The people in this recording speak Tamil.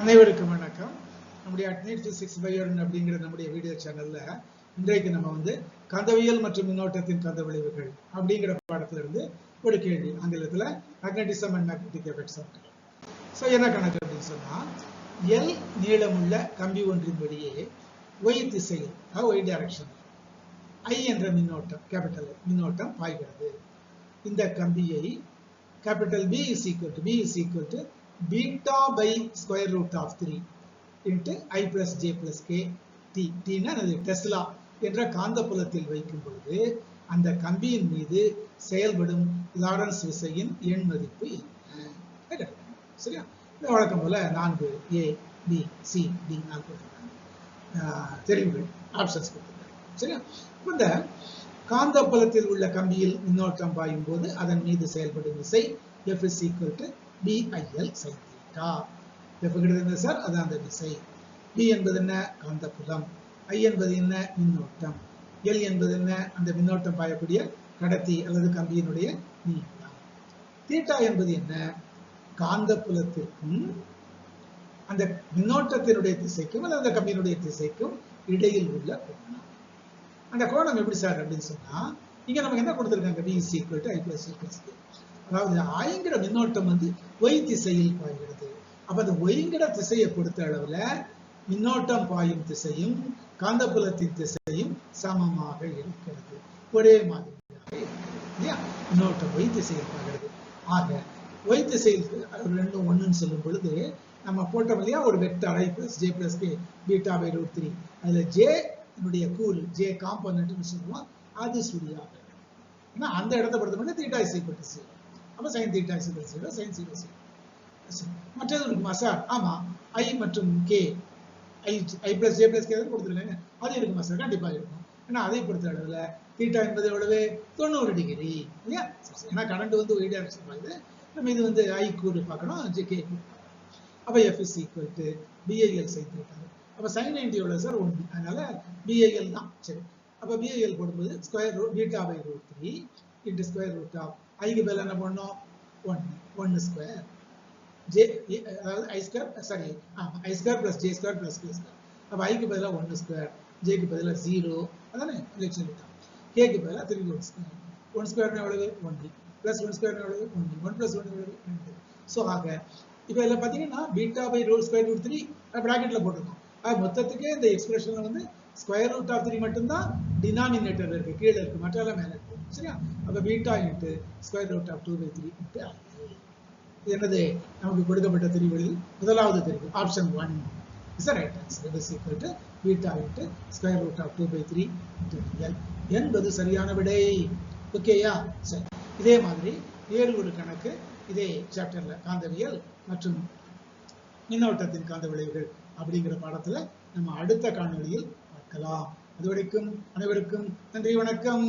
அனைவருக்கும் வணக்கம். நம்முடைய அட்னீட் பிசிக்ஸ் பயோன் அப்படிங்கிற நம்முடைய வீடியோ சேனல்ல இன்றைக்கு நம்ம வந்து கந்தவியல் மற்றும் மின்னோட்டத்தின் கந்த விளைவுகள் அப்படிங்கிற பாடத்துல இருந்து ஒரு கேள்வி. ஆங்கிலத்துல magnetism and magnetic effects so என்ன கணக்கு அப்படின்னு சொன்னா எல் நீளமுள்ள கம்பி ஒன்றின் வழியே ஒய் திசையில் ஒய் டைரக்ஷன் ஐ என்ற மின்னோட்டம் கேபிட்டல் மின்னோட்டம் பாய்கிறது. இந்த கம்பியை capital B is equal to B is equal to beta by square root of 3 into I plus J plus K T. T னா அது டெஸ்லா என்ற காந்தப்புலத்தில் வைக்கும் பொழுது அந்த கம்பியின் மீது செயல்படும் லாரன்ஸ் விசையின் எண் மதிப்பு e. சரியா? இந்த வழக்கம் போல நான்கு ஏ பி சி டி நான்கு கொடுத்துருக்காங்க தெரிவுகள் ஆப்ஷன்ஸ் கொடுத்துருக்காங்க சரியா? இந்த காந்தப்புலத்தில் உள்ள கம்பியில் மின்னோட்டம் பாயும் போது அதன் மீது செயல்படும் விசை F is equal to BIL sin theta. F சார்? அது அந்த விசை டி என்பது என்ன? காந்தப்புலம். ஐ என்பது என்ன? மின்னோட்டம். எல் என்பது என்ன? அந்த மின்னோட்டம் பாயக்கூடிய கடத்தி அல்லது கம்பியினுடைய நீளம். தீட்டா என்பது என்ன? காந்தப்புலத்திற்கும் அந்த மின்னோட்டத்தினுடைய திசைக்கும் அல்லது அந்த கம்பியினுடைய திசைக்கும் இடையில் உள்ள கோணம். அந்த கோணம் எப்படி சார் அப்படின்னு சொன்னா இங்க நமக்கு என்ன கொடுத்துருக்காங்க? B is equal to e அதாவது ஆயங்கிற மின்னோட்டம் வந்து ஒய் திசையில் பாய்கிறது. அப்ப அந்த ஒய்ங்கிற திசையை பொறுத்த அளவுல மின்னோட்டம் பாயும் திசையும் காந்தப்புலத்தின் திசையும் சமமாக இருக்கிறது. ஒரே மாதிரியாக இல்லையா? மின்னோட்டம் ஒய் திசையில் பாய்கிறது. ஆக ஒய் திசையில் ரெண்டும் ஒண்ணுன்னு சொல்லும் பொழுது நம்ம போட்டோம் இல்லையா? ஒரு vector I plus J plus K beta by root three அதுல ஜே என்னுடைய கூறு ஜே காம்பனன்ட்னு சொல்லுவோம். அது சுழியாக ஏன்னா அந்த இடத்த பொறுத்த மட்டும் தீட்டா இசை பட்டு அப்போ sine theta is equal zero sine zero zero மற்றது இருக்குமா சார் ஆமாம் ஐ மற்றும் K I I plus J plus K கொடுத்துருக்காங்க. அது இருக்குமா சார் கண்டிப்பாக இருக்கும். ஏன்னா அதை பொறுத்த அளவில் தீட்டா என்பது எவ்வளவு? தொண்ணூறு டிகிரி இல்லையா? ஏன்னா கரண்ட் வந்து ஒய் டைரக்ஷன் பாயுது நம்ம இது வந்து ஐ கூறு பார்க்கணும். ஜே கே கூறு அப்போ F is equal to BIL sine theta அப்போ சைன் நைன்டி எவ்வளோ சார் ஒன்று. அதனால பிஐஎல் தான். சரி. அப்போ பிஐஎல் போடும்போது square root beta by root three into square root of ஐக்கு பதில் என்ன பண்ணோம்? ஒன் ஒன்று ஸ்கொயர் ஜே அதாவது I square sorry I square plus J square plus K square அப்போ ஐக்கு பதிலாக ஒன்று ஸ்கொயர் ஜேக்கு பதிலாக ஜீரோ அதானே? ரிலேஷன் விட்டோம் கேக்கு பதிலாக திருப்பி ஒன் ஸ்கொயர் ஒன் ஸ்கொயர்னு எவ்வளவு? ஒன்று. ப்ளஸ் ஒன் ஸ்கொயர்னு எவ்வளவு? ஒன்று. ஒன் ப்ளஸ் ஒன் எவ்வளவு? ரெண்டு. ஸோ ஆக இப்போ இதில் பார்த்தீங்கன்னா beta by root square root three ப்ராக்கெட்டில் போட்டிருக்கோம். அது மொத்தத்துக்கே இந்த எக்ஸ்பிரஷன்ல வந்து ஸ்கொயர் ரூட் ஆஃப் த்ரீ மட்டும்தான் டினாமினேட்டர் இருக்கு கீழே இருக்கு மற்றெல்லாம் மேலே இருக்கு. சரியா? அப்ப beta into square root of two by three இது என்னது? நமக்கு கொடுக்கப்பட்ட தெரிவுகளில் முதலாவது தெரிவு option one is right answer it is equal to beta into square root of two by three into L என்பது சரியான விடை. ஓகேயா சரி. இதே மாதிரி வேறு ஒரு கணக்கு இதே சாப்டர்ல காந்தவியல் மற்றும் மின்னோட்டத்தின் காந்த விளைவுகள் அப்படிங்கிற பாடத்துல நம்ம அடுத்த காணொளியில் பார்க்கலாம். அதுவரைக்கும் அனைவருக்கும் நன்றி வணக்கம்.